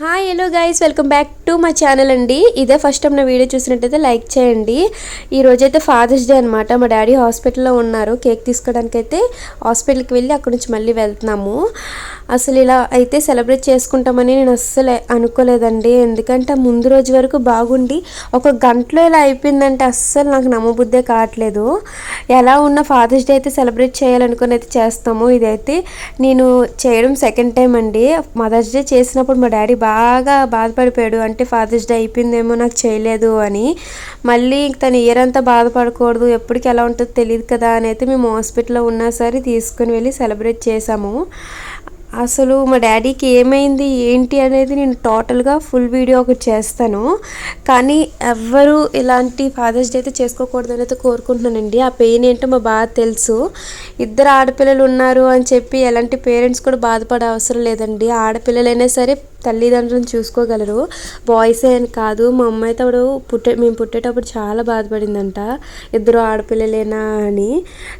Hi hello guys welcome back to my channel అండి. ఇదే first time నా video చూసినట్టయితే లైక్ చేయండి. ఈ రోజైతే ఫాదర్స్ డే అనమాట మా డాడీ హాస్పిటల్లో ఉన్నారు. కేక్ తీసుకోవడానికి అయితే హాస్పిటల్కి వెళ్ళి అక్కడి నుంచి మళ్ళీ వెళ్తున్నాము. అసలు ఇలా అయితే సెలబ్రేట్ చేసుకుంటామని నేను అస్సలు అనుకోలేదండి. ఎందుకంటే ముందు రోజు వరకు బాగుండి ఒక గంటలో ఇలా అయిపోయిందంటే అస్సలు నాకు నమ్మబుద్దే కావట్లేదు. ఎలా ఉన్న ఫాదర్స్ డే అయితే సెలబ్రేట్ చేయాలనుకుని అయితే చేస్తాము. ఇదైతే నేను చేయడం సెకండ్ టైం అండి. మదర్స్ డే చేసినప్పుడు మా డాడీ బాగా బాధపడిపోయాడు. అంటే ఫాదర్స్ డే అయిపోయిందేమో నాకు చేయలేదు అని. మళ్ళీ తను ఇయర్ అంతా బాధపడకూడదు. ఎప్పటికి ఎలా ఉంటుందో తెలియదు కదా అని అయితే మేము హాస్పిటల్లో ఉన్నా సరే తీసుకుని వెళ్ళి సెలబ్రేట్ చేసాము అసలు మా డాడీకి ఏమైంది ఏంటి అనేది నేను టోటల్గా ఫుల్ వీడియో ఒకటి చేస్తాను. కానీ ఎవ్వరు ఇలాంటి ఫాదర్స్ డే అయితే చేసుకోకూడదని అయితే కోరుకుంటున్నానండి. ఆ పెయిన్ ఏంటో మా బాగా తెలుసు. ఇద్దరు ఆడపిల్లలు ఉన్నారు అని చెప్పి ఎలాంటి పేరెంట్స్ కూడా బాధపడే అవసరం లేదండి. ఆడపిల్లలైనా సరే తల్లిదండ్రులను చూసుకోగలరు. బాయ్స్ అని కాదు మా అమ్మ అయితే అప్పుడు పుట్టే మేము పుట్టేటప్పుడు చాలా బాధపడిందంట. ఇద్దరు ఆడపిల్లలేనా అని.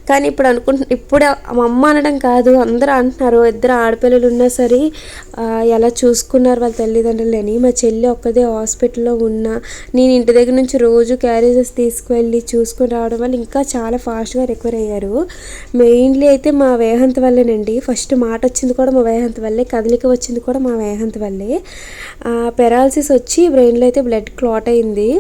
కానీ ఇప్పుడు అనుకుంటు ఇప్పుడు మా అమ్మ అనడం కాదు అందరూ అంటున్నారు ఇద్దరు ఆడపిల్లలు ఉన్నా సరే ఎలా చూసుకున్నారు వాళ్ళ తల్లిదండ్రులని మా చెల్లి ఒక్కదే హాస్పిటల్లో ఉన్నా నేను ఇంటి దగ్గర నుంచి రోజు క్యారేజెస్ తీసుకువెళ్ళి చూసుకొని రావడం వల్ల ఇంకా చాలా ఫాస్ట్గా రికవర్ అయ్యారు. మెయిన్లీ అయితే మా వేహంత్ వల్లేనండి. ఫస్ట్ మాట వచ్చింది కూడా మా వేహంత్ వల్లే కదలిక వచ్చింది కూడా మా వేహంత్ వల్లే. పెరాలసిస్ వచ్చి బ్రెయిన్లో అయితే బ్లడ్ క్లాట్ అయింది.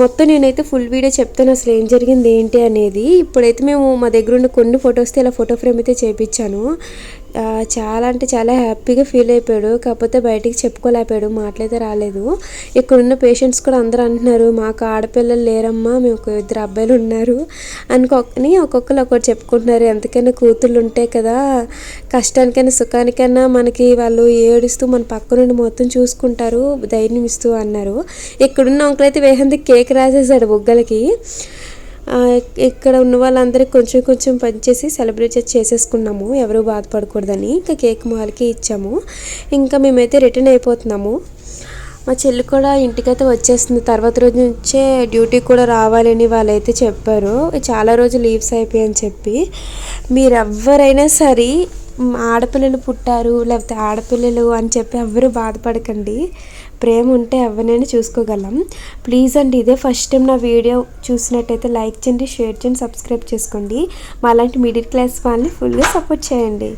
మొత్తం నేనైతే ఫుల్ వీడియో చెప్తాను అసలు ఏం జరిగింది ఏంటి అనేది. ఇప్పుడైతే మేము మా దగ్గర ఉన్న కొన్ని ఫొటోస్తో ఇలా ఫోటో ఫ్రేమ్ అయితే చేపించాను. చాలా అంటే చాలా హ్యాపీగా ఫీల్ అయిపోయాడు. కాకపోతే బయటికి చెప్పుకోలేకపోయాడు. మాటలైతే రాలేదు. ఇక్కడున్న పేషెంట్స్ కూడా అందరూ అంటున్నారు మాకు ఆడపిల్లలు లేరమ్మా మేము ఒక ఇద్దరు అబ్బాయిలు ఉన్నారు అనుకోని ఒక్కొక్కరు ఒక్కటి చెప్పుకుంటున్నారు. ఎంతకైనా కూతుళ్ళు ఉంటాయి కదా కష్టానికైనా సుఖానికైనా మనకి వాళ్ళు ఏడుస్తూ మన పక్క నుండి మొత్తం చూసుకుంటారు ధైర్యం ఇస్తూ అన్నారు. ఇక్కడున్న ఒకరైతే అయితే వేహంది కేక్ రాసేసాడు బుగ్గలకి. ఇక్కడ ఉన్న వాళ్ళందరికీ కొంచెం కొంచెం పనిచేసి సెలబ్రేట్ చేసేసుకున్నాము. ఎవరు బాధపడకూడదని. ఇంకా కేక్ మాల్కి ఇచ్చాము. ఇంకా మేమైతే రిటర్న్ అయిపోతున్నాము. మా చెల్లి కూడా ఇంటికైతే వచ్చేస్తుంది. తర్వాత రోజు నుంచే డ్యూటీకి కూడా రావాలని వాళ్ళైతే చెప్పారు. చాలా రోజులు లీవ్స్ అయిపోయాయని చెప్పి. మీరెవ్వరైనా సరే ఆడపిల్లలు పుట్టారు లేకపోతే ఆడపిల్లలు అని చెప్పి ఎవ్వరూ బాధపడకండి. ప్రేమ ఉంటే ఎవరినైనా చూసుకోగలం. ప్లీజ్ అండి ఇదే ఫస్ట్ టైం నా వీడియో చూసినట్టయితే లైక్ చేయండి షేర్ చేయండి సబ్స్క్రైబ్ చేసుకోండి. మా అలాంటి మిడిల్ క్లాస్ వాళ్ళని ఫుల్గా సపోర్ట్ చేయండి.